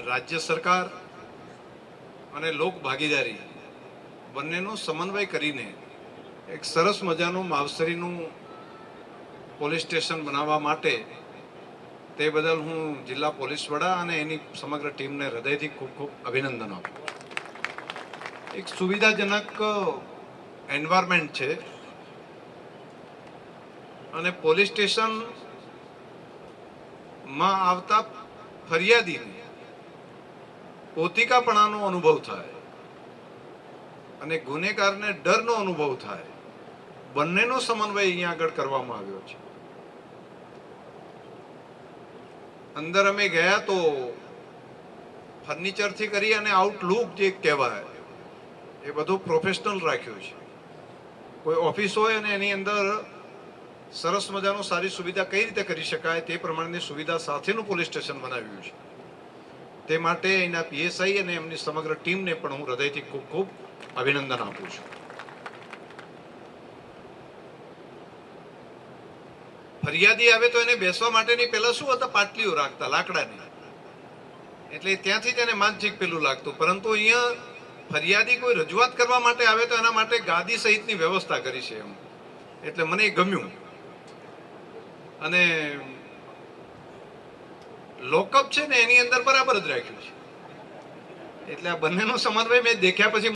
રાજ્ય સરકાર અને લોક ભાગીદારી બંનેનો સમન્વય કરીને એક સરસ મજાનું માવસરીનું પોલીસ સ્ટેશન બનાવવા માટે તે બદલ હું જિલ્લા પોલીસ વડા અને એની સમગ્ર ટીમને હૃદયથી ખૂબ ખૂબ અભિનંદન આપું એક સુવિધાજનક એન્વાયરમેન્ટ છે અને પોલીસ સ્ટેશનમાં આવતા ફરિયાદીને પોતિકાપણાનો અનુભવ થાય અને ગુનેગારને ડરનો અનુભવ થાય, બંનેનો સમન્વય અહીંયા આગળ કરવામાં આવ્યો છે. અંદર અમે ગયા તો ફર્નિચરથી કરી અને આઉટલુક જે કહેવાય, એ બધું પ્રોફેશનલ રાખ્યું છે. કોઈ ઓફિસ હોય અને એની અંદર સરસ મજાનો સારી સુવિધા કઈ રીતે કરી શકાય તે પ્રમાણેની સુવિધા સાથેનું પોલીસ સ્ટેશન બનાવ્યું છે. તે માટે એના પીએસઆઈ અને એમની સમગ્ર ટીમને પણ હું હૃદયથી ખૂબ ખૂબ અભિનંદન આપું છું. ફરિયાદી આવે તો એને બેસવા માટેની પહેલા શું હતા? પાટલીઓ રાખતા, લાકડાની. એટલે ત્યાંથી એને માનસિક પેલું લાગતું. પરંતુ અહીંયા ફરિયાદી કોઈ રજૂઆત કરવા માટે આવે તો એના માટે ગાદી સહિતની વ્યવસ્થા કરી છે એમ. એટલે મને એ ગમ્યું. અને લોકઅપ છે ને, એની અંદર બરાબર જ રાખ્યું છે. એટલે આ બંનેનો સમન્વય મેં દેખ્યા પછી